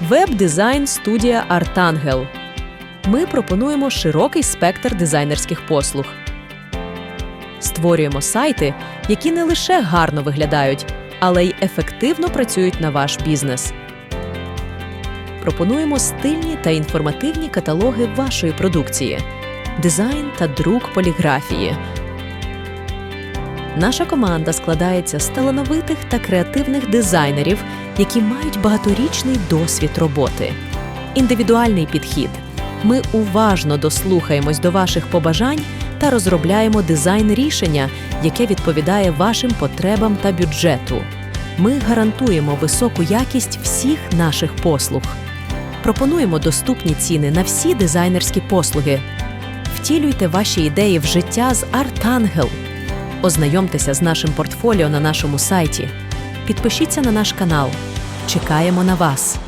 Веб-дизайн студія Артангел. Ми пропонуємо широкий спектр дизайнерських послуг. Створюємо сайти, які не лише гарно виглядають, але й ефективно працюють на ваш бізнес. Пропонуємо стильні та інформативні каталоги вашої продукції, дизайн та друк поліграфії. Наша команда складається з талановитих та креативних дизайнерів, які мають багаторічний досвід роботи. Індивідуальний підхід. Ми уважно дослухаємось до ваших побажань та розробляємо дизайн рішення, яке відповідає вашим потребам та бюджету. Ми гарантуємо високу якість всіх наших послуг. Пропонуємо доступні ціни на всі дизайнерські послуги. Втілюйте ваші ідеї в життя з Артангел. Ознайомтеся з нашим портфоліо на нашому сайті. Підпишіться на наш канал. Чекаємо на вас.